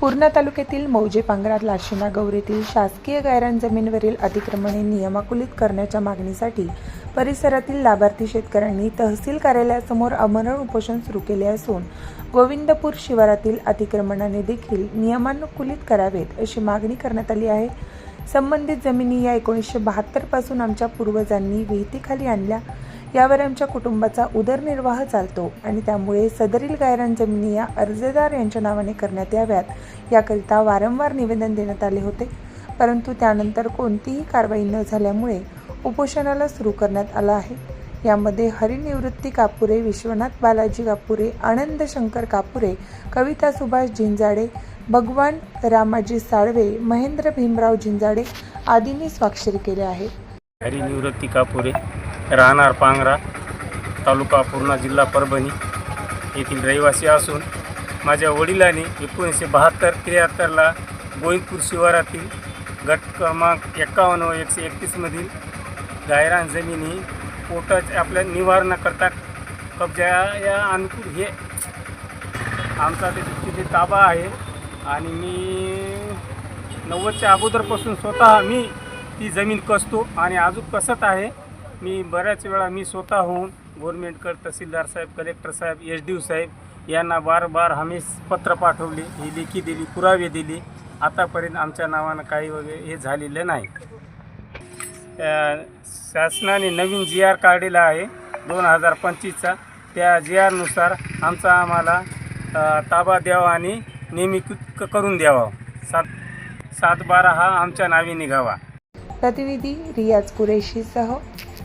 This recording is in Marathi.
पूर्णा तालुक्यातील मौजे पांगरात लाशिना गौरीतील शासकीय गायरान जमीनवरील अतिक्रमणे नियमाकुलित करण्याच्या मागणीसाठी परिसरातील लाभार्थी शेतकऱ्यांनी तहसील कार्यालयासमोर आमरण उपोषण सुरू केले असून गोविंदपूर शिवारातील अतिक्रमणाने देखील नियमानुकूलित करावेत अशी मागणी करण्यात आली आहे. संबंधित जमिनी या एकोणीसशे बहात्तरपासून आमच्या पूर्वजांनी विहितीखाली आणल्या. यावर आमच्या कुटुंबाचा उदरनिर्वाह चालतो आणि त्यामुळे सदरील गायरान जमिनी या अर्जदार यांच्या नावाने करण्यात याव्यात. याकरिता वारंवार निवेदन देण्यात आले होते. परंतु त्यानंतर कोणतीही कारवाई न झाल्यामुळे उपोषणाला सुरू करण्यात आलं आहे. यामध्ये हरिनिवृत्ती कापुरे विश्वनाथ बालाजी कापुरे आनंद शंकर कापुरे कविता सुभाष झिंजाडे भगवान रामाजी साळवे महेंद्र भीमराव झिंजाडे आदींनी स्वाक्षरी केल्या आहे हरिनिवृत्ती कापुरे राहणार पांगरा तालुका पूर्णा जिल्हा परभणी येथील रहिवासी असून माझ्या वडिलांनी एकोणीसशे बहात्तर त्र्याहत्तरला गोविंदपूर शिवारातील गट क्रमांक एकावन्न व एकशे एकतीसमधील गायरान जमिनी पोटाच्या आपल्या निवारणाकरता कब्जा या अनुकूल हे आमचा ते तिथे ताबा आहे आणि मी नव्वदच्या अगोदरपासून स्वतः मी ती जमीन कसतो आणि अजून कसत आहे मी बऱ्याच वेळा मी स्वतःहून होऊन गव्हर्मेंटकडे तहसीलदार साहेब कलेक्टर साहेब एस डी ओ साहेब यांना बार बार हमी पत्र पाठवली ही लेखी दिली पुरावे दिली. आतापर्यंत आमच्या नावानं काही वगैरे हे झालेलं नाही. शासनाने नवीन जी आर काढलेला आहे दोन हजार पंचवीसचा. त्या जी आरनुसार आमचा आम्हाला ताबा द्यावा आणि नियमित करून द्यावा. सात सात बारा हा आमच्या नावे निघावा. प्रतिनिधी रियाज कुरेशीसह